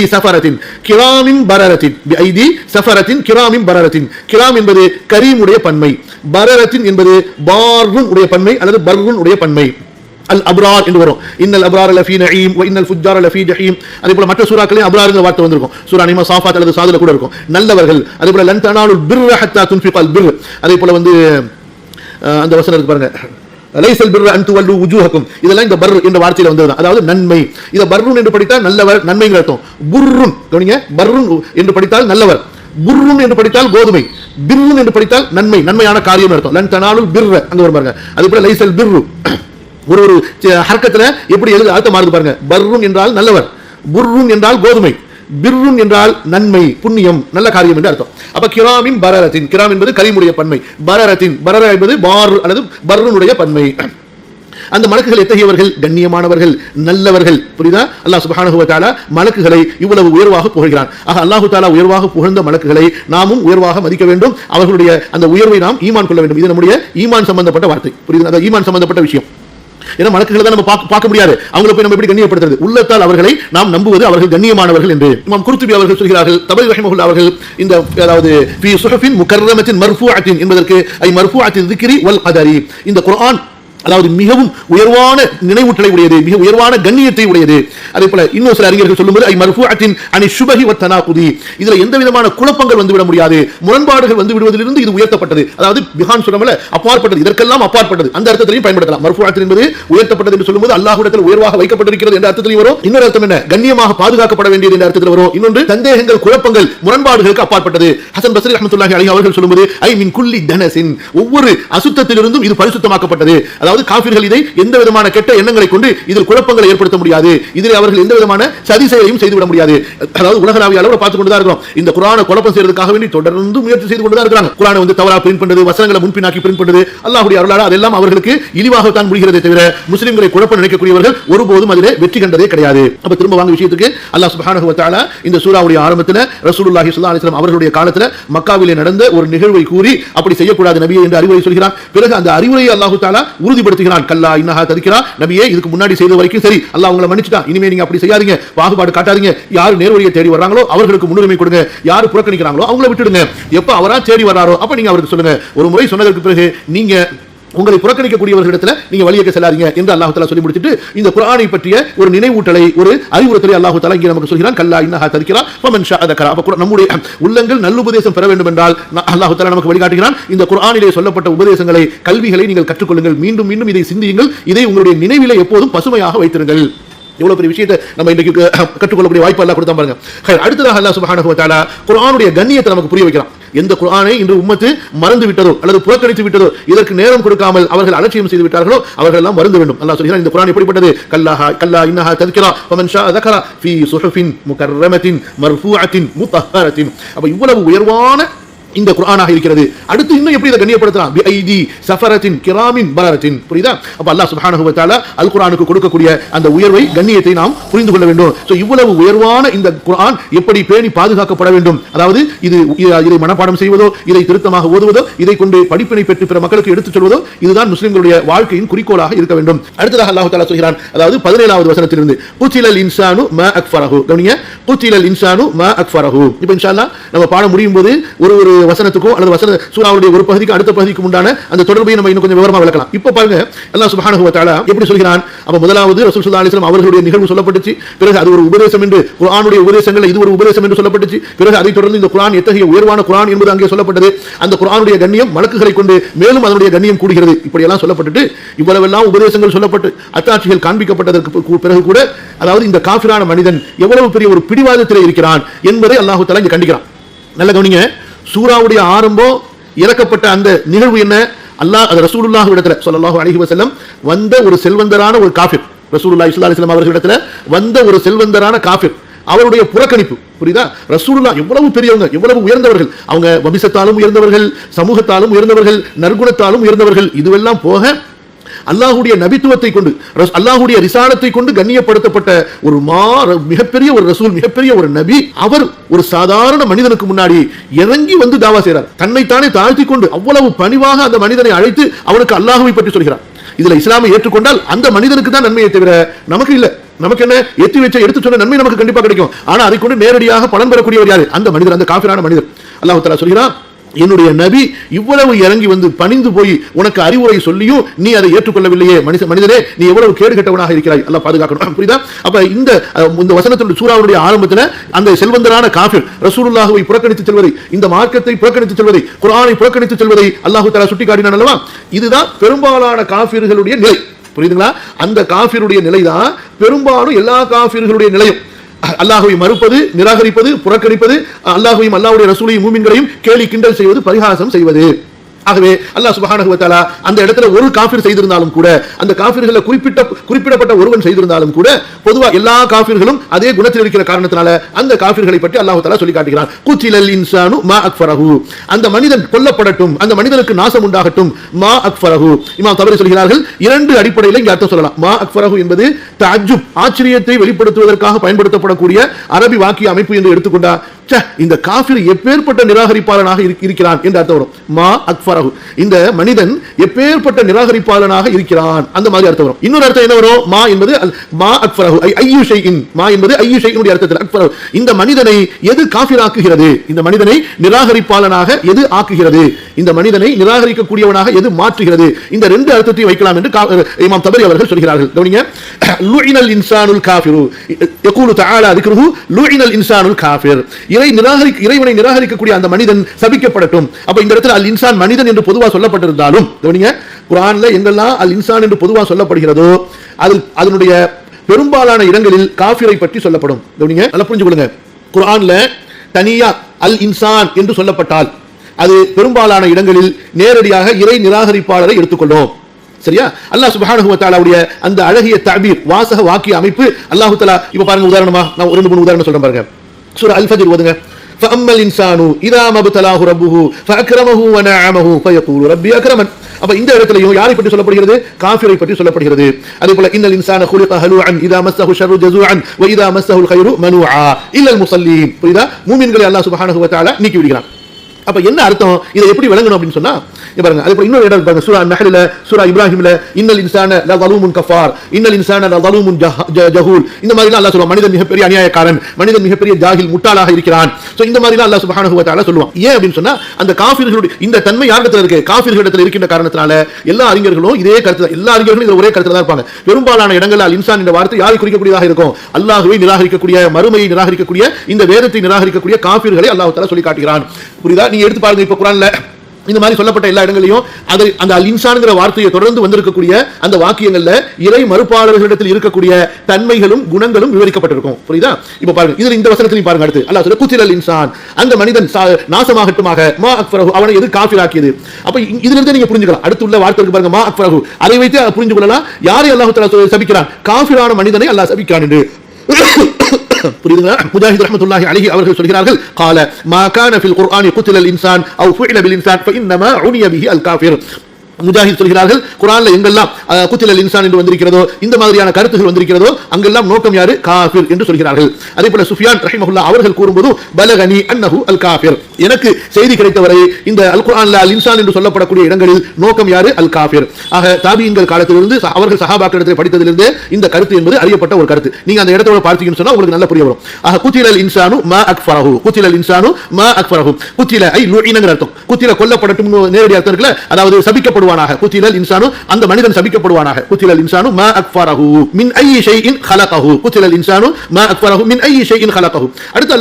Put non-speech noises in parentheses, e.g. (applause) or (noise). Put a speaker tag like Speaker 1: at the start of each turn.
Speaker 1: பிஐதி சஃபரத்தின் கிராமின் பரரத்தின் பிஐதி சஃபரத்தின் கிராமின் பரரத்தின் கிராம் என்பது கரீமுடைய பன்மை பரரத்தின் என்பது பார்ருன் உடைய பன்மை அல்லது பர்ருன் உடைய பன்மை. அல் அப்ரார் என்று வரும். இன்னல் அப்ரார் லஃபி நஹீம் இன்னல் ஃபுஜார் லஃபி ஜஹீம் அதே போல மற்ற சூறாக்களையும் அப்ராருங்கிற வார்த்தை வந்திருக்கும். சூரா நிமா சாஃபாத் அல்லது சாதுல கூட இருக்கும். நல்லவர்கள். அதே போல லன் தனாலுல் பிர் ஹத்தா துன்ஃபிகல் பிர் அதே போல வந்து அந்த வசனம் இருக்கு பாருங்க. லைசல் பிர் அன் துவல்லு உஜூஹக்கும். இதெல்லாம் இந்த பர் என்ற வார்த்தையில வந்தது அதாவது நன்மை. இதை பர்ருன் என்று படித்தால் நல்லவர் நன்மைங்கிற அர்த்தம். புர்ருன் கவனிங்க பர்ருன் என்று படித்தால் நல்லவர். புர்ருன் என்று படித்தால் கோதுமை. பிர்ருன் என்று படித்தால் நன்மை நன்மையான காரியம் அர்த்தம். லன் தனாலுல் பிர்ர அங்க ஒரு பாருங்க. அது போல லைசல் பிர்ரு. ஒரு ஒரு ஹர்க்கத்தில் எப்படி எழுது அர்த்தம் மாறுது பாருங்க. பர்ருன் என்றால் நல்லவர். புர்ருன் என்றால் கோதுமை. பிர்ருன் என்றால் நன்மை புண்ணியம் நல்ல காரியம் என்று அர்த்தம். அப்ப கிராமின் பரரத்தின் கிராம் என்பது கரிமுடைய பன்மை. பரரத்தின் பரர என்பது பார் அல்லது பர்ருனுடைய பன்மை. அந்த மலக்குகள் எத்தகையவர்கள்? கண்ணியமானவர்கள் நல்லவர்கள். புரியுதா? அல்லாஹ் சுப்ஹானஹு தாலா மலக்குகளை இவ்வளவு உயர்வாக புகழ்கிறான். ஆக அல்லாஹு தாலா உயர்வாக புகழ்ந்த மலக்குகளை நாமும் உயர்வாக மதிக்க வேண்டும். அவர்களுடைய அந்த உயர்வை நாம் ஈமான் கொள்ள வேண்டும். இது நம்முடைய ஈமான் சம்பந்தப்பட்ட வார்த்தை. புரியுது? அந்த ஈமான் சம்பந்தப்பட்ட விஷயம். ஏன்னா மலக்குகளை தான் நம்ம பார்க்க பார்க்க முடியாது. அவங்களை போய் நம்ம எப்படி கண்ணியப்படுத்துறது? உள்ளத்தால் அவர்களை நாம் நம்புவது அவர்கள் கண்ணியமானவர்கள் என்று இமாம் குருத்துபி அவர்கள் சொல்கிறார்கள் தபை ரஹிமஹுல்லா அவர்கள் இந்த அதாவது ஃபி சுஹஃபின் முகர்ரமத்தின் மர்ஃபூஅத்தின் என்பதற்கு ஐ மர்ஃபூஅத்தின் திக்ரி வல் கதரி. இந்த குர்ஆன் அதாவது மிகவும் உயர்வான நினைவூட்டலை உடையது மிக உயர்வான கண்ணியத்தை உடையது அதே போல இன்னும் சில அறிஞர்கள் சொல்லும்போது ஐ மர்ஃபூஅத்தின் அணி சுபகி வத்தனா புதி இதுல எந்த விதமான குழப்பங்கள் வந்துவிட முடியாது. முரண்பாடுகள் வந்து விடுவதிலிருந்து இது உயர்த்தப்பட்டது. அதாவது பிஹான் சுரமல அப்பாற்பட்டது இதற்கெல்லாம் அப்பாற்பட்டது. அந்த அர்த்தத்திலையும் பயன்படுத்தலாம். மர்ஃபூஅத்தின் என்பது உயர்த்தப்பட்டது என்று சொல்லும்போது அல்லாஹுடத்தில் உயர்வாக வைக்கப்பட்டிருக்கிறது என்ற அர்த்தத்திலையும் வரும். இன்னொரு அர்த்தம் என்ன? கண்ணியமாக பாதுகாக்கப்பட வேண்டியது என்ற அர்த்தத்தில் வரும். இன்னொன்று சந்தேகங்கள் குழப்பங்கள் முரண்பாடுகளுக்கு அப்பாற்பட்டது. ஹசன் பசரி அஹமத்துல்லாஹி அலி அவர்கள் சொல்லும்போது ஐ மின் குல்லி தனசின். ஒவ்வொரு அசுத்தத்திலிருந்தும் இது பரிசுத்தமாக்கப்பட்டது. அதாவது அதாவது காபிர்கள் இதை எந்த விதமான கெட்ட எண்ணங்களை கொண்டு இதில் குழப்பங்களை ஏற்படுத்த முடியாது. இதில் அவர்கள் எந்த விதமான சதி செயலையும் செய்துவிட முடியாது. அதாவது உலகளாவிய அளவில் பார்த்து கொண்டுதான் இருக்கிறோம். இந்த குரான குழப்பம் செய்வதற்காக வேண்டி தொடர்ந்து முயற்சி செய்து கொண்டுதான் இருக்கிறாங்க. குரானை வந்து தவறாக பிரிண்ட் பண்றது வசனங்களை முன்பினாக்கி பிரிண்ட் பண்றது அல்லாஹுடைய அருளால அதெல்லாம் அவர்களுக்கு இழிவாகத்தான் முடிகிறதே தவிர முஸ்லிம்களை குழப்பம் நினைக்கக்கூடியவர்கள் ஒருபோதும் அதிலே வெற்றி கண்டதே கிடையாது. அப்ப திரும்ப வாங்க விஷயத்துக்கு அல்லாஹ் சுப்ஹானஹு வ தஆலா இந்த சூராவுடைய ஆரம்பத்தில் ரசூலுல்லாஹி ஸல்லல்லாஹு அலைஹி வஸல்லம் அவர்களுடைய காலத்தில் மக்காவிலே நடந்த ஒரு நிகழ்வை கூறி அப்படி செய்யக்கூடாது நபியே என்று அறிவுரை சொல்கிறான். பிறகு அந்த அறிவுரையை அல்லாஹ் தஆலா உறுதிப்படுத்துகிறான். கல்லா இன்னஹா கதிக்கிறா நபியே இதுக்கு முன்னாடி செய்த வரைக்கும் சரி. அல்லா உங்களை மன்னிச்சுட்டான். இனிமே நீங்க அப்படி செய்யாதீங்க. பாகுபாடு காட்டாதீங்க. யார் நேர்வழியை தேடி வர்றாங்களோ அவர்களுக்கு முன்னுரிமை கொடுங்க. யார் புறக்கணிக்கிறாங்களோ அவங்கள விட்டுடுங்க. எப்ப அவரா தேடி வர்றாரோ அப்ப நீங்க அவருக்கு சொல்லுங்க. ஒரு முறை சொன்னதற்கு பிறகு நீங்க உங்களை புறக்கணிக்கக்கூடியவர்களிடத்தில் நீங்க வழியக்க செல்லாதீங்க என்று அல்லாஹு தஆலா சொல்லி முடிச்சுட்டு இந்த குரானை பற்றிய ஒரு நினைவூட்டலை ஒரு அறிவுறுத்தலை அல்லாஹு தாலா இங்கே நமக்கு சொல்கிறான் கல்லா இன்னஹா ததிக்கிறா ஃபமன் ஷா தக்கரா அப்ப நம்முடைய உள்ளங்கள் நல்லுபதேசம் பெற வேண்டும் என்றால் அல்லாஹு அல்லாஹ் நமக்கு வழிகாட்டுகிறான் இந்த குரானிலே சொல்லப்பட்ட உபதேசங்களை கல்விகளை நீங்கள் கற்றுக்கொள்ளுங்கள் மீண்டும் மீண்டும் இதை சிந்தியுங்கள் இதை உங்களுடைய நினைவிலே எப்போதும் பசுமையாக வைத்திருங்கள். எவ்வளவு பெரிய விஷயத்தை நம்ம இன்னைக்கு கற்றுக்கொள்ளக்கூடிய வாய்ப்பு எல்லாம் கொடுத்தா பாருங்க. அடுத்ததாக அல்லா சுபஹானுவத்தாலா குரானுடைய கண்ணியத்தை நமக்கு புரிய வைக்கிறான். எந்த குரானை இன்று உம்மத்து மறந்து விட்டதோ அல்லது புறக்கணித்து விட்டதோ இதற்கு நேரம் கொடுக்காமல் அவர்கள் அலட்சியம் செய்து விட்டார்களோ அவர்கள் எல்லாம் மறந்து வேண்டும். அல்லா சொல்கிறார் இந்த குரான் எப்படிப்பட்டது? கல்லாஹா கல்லா இன்னஹா ததுக்கிறா ஃபமன் ஷா தகரா ஃபீ சுஹுஃபின் முகர்ரமத்தின் மர்ஃபூஅத்தின் முத்தஹரத்தின். அப்ப இவ்வளவு உயர்வான இந்த குரானாக இருக்கிறது. அடுத்து இன்னும் எப்படி இதை கண்ணியப்படுத்தலாம்? பி ஐதி சஃபரத்தின் கிராமின் பரரத்தின். புரியுதா? அப்ப அல்லாஹ் சுப்ஹானஹு வ அல் குரானுக்கு கொடுக்கக்கூடிய அந்த உயர்வை கண்ணியத்தை நாம் புரிந்து கொள்ள வேண்டும். ஸோ இவ்வளவு உயர்வான இந்த குரான் எப்படி பேணி பாதுகாக்கப்பட வேண்டும்? அதாவது இது இதை மனப்பாடம் செய்வதோ இதை திருத்தமாக ஓதுவதோ இதை கொண்டு படிப்பினை பெற்று பிற மக்களுக்கு எடுத்துச் சொல்வதோ இதுதான் முஸ்லிம்களுடைய வாழ்க்கையின் குறிக்கோளாக இருக்க வேண்டும். அடுத்ததாக அல்லாஹு தாலா சொல்கிறான் அதாவது பதினேழாவது வசனத்திலிருந்து புத்திலல் இன்சானு ம அக்ஃபரஹு. கவனிங்க புத்திலல் இன்சானு ம அக்ஃபரஹு. இப்போ இன்ஷா நம்ம பாடம் முடியும் போது ஒரு ஒரு வசனத்துக்கும் அல்லது வசன சூறாவுடைய ஒரு பகுதிக்கு அடுத்த பகுதிக்கு உண்டான அந்த தொடர்பை நம்ம இன்னும் கொஞ்சம் விவரமா விளக்கலாம். இப்போ பாருங்க எல்லாம் சுப்ஹானஹு எப்படி சொல்கிறான்? அப்போ முதலாவது ரசூல் சுல்லா அலிஸ்லாம் அவர்களுடைய நிகழ்வு சொல்லப்பட்டுச்சு பிறகு அது ஒரு உபதேசம் என்று குரானுடைய உபதேசங்கள் இது ஒரு உபதேசம் என்று சொல்லப்பட்டுச்சு பிறகு அதைத் தொடர்ந்து இந்த குரான் எத்தகைய உயர்வான குரான் என்பது அங்கே சொல்லப்பட்டது. அந்த குரானுடைய கண்ணியம் வழக்குகளை கொண்டு மேலும் அதனுடைய கண்ணியம் கூடுகிறது. இப்படி எல்லாம் சொல்லப்பட்டுட்டு இவ்வளவெல்லாம் உபதேசங்கள் சொல்லப்பட்டு அத்தாட்சிகள் காண்பிக்கப்பட்டதற்கு பிறகு கூட அதாவது இந்த காஃபிரான மனிதன் எவ்வளவு பெரிய ஒரு பிடிவாதத்தில் இருக்கிறான் என்பதை அல்லாஹு தலா இங்கே கண்டிக்கிறான். நல்ல கவனிங்க. சூராவுடைய ஆரம்பம் இறக்கப்பட்ட அந்த நிகழ்வு என்ன? அல்லாஹ் அது ரசூலுல்லாஹ் இடத்துல சொல்லல்லாஹு அலைஹி வசல்லம் வந்த ஒரு செல்வந்தரான ஒரு காஃபிர். ரசூலுல்லா இஸ்லா அலிஸ்லாம் அவர்கள் இடத்துல வந்த ஒரு செல்வந்தரான காஃபிர். அவருடைய புறக்கணிப்பு புரியுதா? ரசூலுல்லா எவ்வளவு பெரியவங்க எவ்வளவு உயர்ந்தவர்கள். அவங்க வம்சத்தாலும் உயர்ந்தவர்கள் சமூகத்தாலும் உயர்ந்தவர்கள் நற்குணத்தாலும் உயர்ந்தவர்கள். இதுவெல்லாம் போக அல்லாஹுடைய நபித்துவத்தை கொண்டு அல்லாஹுடைய ரிசாலத்தை கொண்டு கண்ணியப்படுத்தப்பட்ட ஒரு மா மிகப்பெரிய ஒரு ரசூல் மிகப்பெரிய ஒரு நபி அவர் ஒரு சாதாரண மனிதனுக்கு முன்னாடி இறங்கி வந்து தாவா செய்கிறார் தன்னைத்தானே தாழ்த்தி கொண்டு அவ்வளவு பணிவாக அந்த மனிதனை அழைத்து அவனுக்கு அல்லாஹுவை பற்றி சொல்கிறார். இதுல இஸ்லாமை ஏற்றுக்கொண்டால் அந்த மனிதனுக்கு தான் நன்மையை தவிர நமக்கு இல்ல. நமக்கு என்ன? எத்தி வச்ச எடுத்து சொன்ன நன்மை நமக்கு கண்டிப்பா கிடைக்கும். ஆனா அதை கொண்டு நேரடியாக பலன் பெறக்கூடியவர் யாரு? அந்த மனிதர் அந்த காஃபிரான மனிதர். அல்லாஹ் சொல்கிறான் என்னுடைய நபி இவ்வளவு இறங்கி வந்து பணிந்து போய் உனக்கு அறிவுரை சொல்லியும் நீ அதை ஏற்றுக்கொள்ளவில்லையே. மனித மனிதனே நீ எவ்வளவு கேடு கட்டவனாக இருக்கிறாய். அல்ல பாதுகாக்கணும். புரியுதா? அப்ப இந்த இந்த வசனத்தில் சூறாவுடைய ஆரம்பத்துல அந்த செல்வந்தரான காஃபில் ரசூலுல்லாஹுவை புறக்கணித்து செல்வதை இந்த மார்க்கத்தை புறக்கணித்து செல்வதை குரானை புறக்கணித்து செல்வதை அல்லாஹ் தலா சுட்டிக்காட்டினான் அல்லவா? இதுதான் பெரும்பாலான காஃபிர்களுடைய நிலை. புரியுதுங்களா? அந்த காஃபிருடைய நிலைதான் பெரும்பாலும் எல்லா காஃபிர்களுடைய நிலையும். அல்லாஹுவை மறுப்பது நிராகரிப்பது புறக்கணிப்பது அல்லாஹுவையும் அல்லாஹ்வுடைய ரசூலையும் மூமின்களையும் கேலி கிண்டல் செய்வது பரிகாசம் செய்வது. ஆகவே அல்லாஹ் சுபஹானகுவத்தாலா அந்த இடத்துல ஒரு காஃபிர் செய்திருந்தாலும் கூட அந்த காஃபிர்களை குறிப்பிட்ட குறிப்பிடப்பட்ட ஒருவன் செய்திருந்தாலும் கூட பொதுவாக எல்லா காஃபிர்களும் அதே குணத்தில் இருக்கிற காரணத்தினால அந்த காஃபிர்களை பற்றி அல்லாஹு தாலா சொல்லி காட்டுகிறான். குச்சிலல் இன்சானு மா அக்ஃபரஹு. அந்த மனிதன் கொல்லப்படட்டும் அந்த மனிதனுக்கு நாசம் உண்டாகட்டும் மா அக்ஃபரஹு. இமாம் தவறு சொல்கிறார்கள் இரண்டு அடிப்படையில் இங்கே அர்த்தம் சொல்லலாம். மா அக்ஃபரஹு என்பது தஅஜ்ஜுப் ஆச்சரியத்தை வெளிப்படுத்துவதற்காக பயன்படுத்தப்படக்கூடிய அரபி வாக்கிய அமைப்பு என்று எடுத்துக்கொண்டா இந்த காஃபிர் எப்பேற்பட்ட நிராகரிப்பாளனாக இருக்கிறான் என்று அர்த்தம் வரும். மா அக்ஃபரஹு. இந்த மனிதன் எப்பேற்பட்ட நிராகரிப்பாளனாக இருக்கிறான் அந்த மாதிரி அர்த்தம் வரும் இன்னொரு அர்த்தம் என்ன வரும் மா என்பது அல்- மா அக்ஃபரஹு ஐ- ஐயு ஷைஇன் மா என்பது ஐயு ஷைஇனுடைய அர்த்தத்தில் அக்ஃபரஹு இந்த மனிதனை எது காஃபிராக்குகிறது இந்த மனிதனை நிராகரிப்பாளனாக எது ஆக்குகிறது இந்த மனிதனை நிராகரிக்கக்கூடியவனாக எது மாற்றுகிறது இந்த ரெண்டு அர்த்தத்தையும் வைக்கலாம் என்று கா- இமாம் தபரி அவர்கள் சொல்கிறார்கள் கவனிங்க லுஇனல் இன்சானுல் காஃபிரு யகூலு தஆலா ذكره லுஇனல் இன்சானுல் காஃபிர் இறை நிராகரி இறைவனை நிராகரிக்கக்கூடிய அந்த மனிதன் சபிக்கப்படட்டும் அப்ப இந்த இடத்துல அல் இன்சான் மனிதன் மனிதன் என்று பொதுவாக சொல்லப்பட்டிருந்தாலும் கவனிங்க குர்ஆன்ல எங்கெல்லாம் அல் இன்சான் என்று பொதுவாக சொல்லப்படுகிறதோ அதில் அதனுடைய பெரும்பாலான இடங்களில் காஃபிரை பற்றி சொல்லப்படும். கவனிங்க நல்லா புரிஞ்சுக்கொள்ளுங்க. குர்ஆன்ல தனியா அல் இன்சான் என்று சொல்லப்பட்டால் அது பெரும்பாலான இடங்களில் நேரடியாக இறை நிராகரிப்பாளரை எடுத்துக்கொள்ளும். சரியா? அல்லாஹ் சுப்ஹானஹு வ அந்த அழகிய தபீர் வாசக வாக்கிய அமைப்பு அல்லாஹு தஆலா இப்ப பாருங்க உதாரணமா நான் ரெண்டு மூணு உதாரணம் சொல்றேன் பாருங்க. சூரா அல்ஃபஜர் ஓதுங்க. فأما الإنسان إذا ما ابتلاه ربه فأكرمه ونعمه فيقول ربي أكرمن அப்ப இந்த இடத்துலயும் யாரை பற்றி சொல்லப்படுகிறது காஃபிரை பற்றி சொல்லப்படுகிறது அதே போல இன்னல் இன்சான خلق هلوعا اذا مسه الشر جزوعا واذا مسه الخير منوعا الا المصلين புரியுதா மூமின்களை அல்லாஹ் சுப்ஹானஹு வ தஆலா நீக்கி விடுகிறான் அப்போ என்ன அர்த்தம்? இதை எப்படி விளங்கணும் அப்படின்னு சொன்னா பாருங்க அது இன்னொரு இடம் பாருங்க சூரா நஹலில சூரா இப்ராஹிம்ல இன்னல் இன்சான ல தலூமுன் கஃபார் இன்னல் இன்சான ல தலூமுன் ஜஹூல். இந்த மாதிரிலாம் அல்லாஹ் மனிதன் மிகப்பெரிய அநியாயக்காரன் மனிதன் மிகப்பெரிய ஜாகில் முட்டாளாக இருக்கிறான். ஸோ இந்த மாதிரிலாம் அல்லாஹ் சுபஹானஹு வதஆலா சொல்லுவான். ஏன் அப்படின்னு சொன்னா அந்த காஃபிர்களுடைய இந்த தன்மை யாரிடத்துல இருக்கு? காஃபிர்களிடத்தில் இருக்கின்ற காரணத்தால எல்லா அறிஞர்களும் இதே கருத்து எல்லா அறிஞர்களும் இதில் ஒரே கருத்துல தான் இருப்பாங்க. பெரும்பாலான இடங்களால் இன்சான் என்ற வார்த்தை யாரை குறிக்கக்கூடியதாக இருக்கும்? அல்லாஹுவை நிராகரிக்கக்கூடிய மறுமையை நிராகரிக்கக்கூடிய இந்த வேதத்தை நிராகரிக்கக்கூடிய காஃபிர்களை அல்லாஹு சொல்லி காட்டுகிறான். புரியுதா? நீ நீங்க எடுத்து பாருங்க இப்ப குரான்ல. இந்த மாதிரி சொல்லப்பட்ட எல்லா இடங்களையும் அதை அந்த அல் இன்சான்ங்கிற வார்த்தையை தொடர்ந்து வந்திருக்கக்கூடிய அந்த வாக்கியங்கள்ல இறை மறுப்பாளர்களிடத்தில் இருக்கக்கூடிய தன்மைகளும் குணங்களும் விவரிக்கப்பட்டிருக்கும். புரியுதா? இப்ப பாருங்க இதுல இந்த வசனத்திலையும் பாருங்க அடுத்து. அல்லா சொல்ல குத்திரல் இன்சான். அந்த மனிதன் சா- நாசமாகட்டுமாக மா அக்ஃபரஹு அவனை எது காஃபிராக்கியது? அப்ப இதுல இருந்து நீங்க புரிஞ்சுக்கலாம். அடுத்து உள்ள வார்த்தை பாருங்க மா அக்ஃபரஹு. அதை வைத்து புரிஞ்சு கொள்ளலாம் யாரை அல்லாஹு தஆலா சபிக்கிறான்? காஃபிரான மனிதனை அல்லாஹ் சபிக்கிறான் என்று. (coughs) مجاهد رحمة الله عليه அவர்கள் சொல்கிறார்கள் قال ما كان في القرآن قتل الإنسان أو فعل بالإنسان فإنما عني به الكافر. முஜாஹித் சொல்கிறார்கள் குரான்ல எங்கெல்லாம் குத்திலல் இன்சான் என்று வந்திருக்கிறதோ இந்த மாதிரியான கருத்துகள் வந்திருக்கிறதோ அங்கெல்லாம் நோக்கம் யாரு? காஃபிர் என்று சொல்கிறார்கள். அதே போல சுஃபியான் ரஹிமஹுல்லா அவர்கள் கூறும்போது பலகனி அன்னஹு அல் காஃபிர். எனக்கு செய்தி கிடைத்தவரை இந்த அல் குர்ஆன்ல அல் இன்சான் என்று சொல்லப்படக்கூடிய இடங்களில் நோக்கம் யாரு? அல் காஃபிர். ஆக தாபியங்கள் காலத்திலிருந்து அவர்கள் சஹாபாக்களிடத்தில் படித்ததிலிருந்து இந்த கருத்து என்பது அறியப்பட்ட ஒரு கருத்து. நீங்க அந்த இடத்தோட பார்த்தீங்கன்னு சொன்னா உங்களுக்கு நல்ல புரிய வரும். ஆக குத்திலல் இன்சானு மா அக்ஃபரஹு. குத்திலல் இன்சானு மா அக்ஃபரஹு. குத்தில ஐ லுஇனங்கிற அர்த்தம். குத்தில கொல்லப்படட்டும் நேரடி அர்த்தம் இருக்குல்ல? அதாவது சபிக்கப்படுவானாக குத்திலல் இன்சானு அந்த மனிதன் சபிக்கப்படுவானாக. குத்திலல் இன்சானு மா அக்ஃபரஹு மின் ஐ ஷைஇன் ஹலகஹு குத்திலல் இன்சானு மா அக்ஃபரஹு மின் ஐ ஷைஇன் ஹலகஹு அடுத்து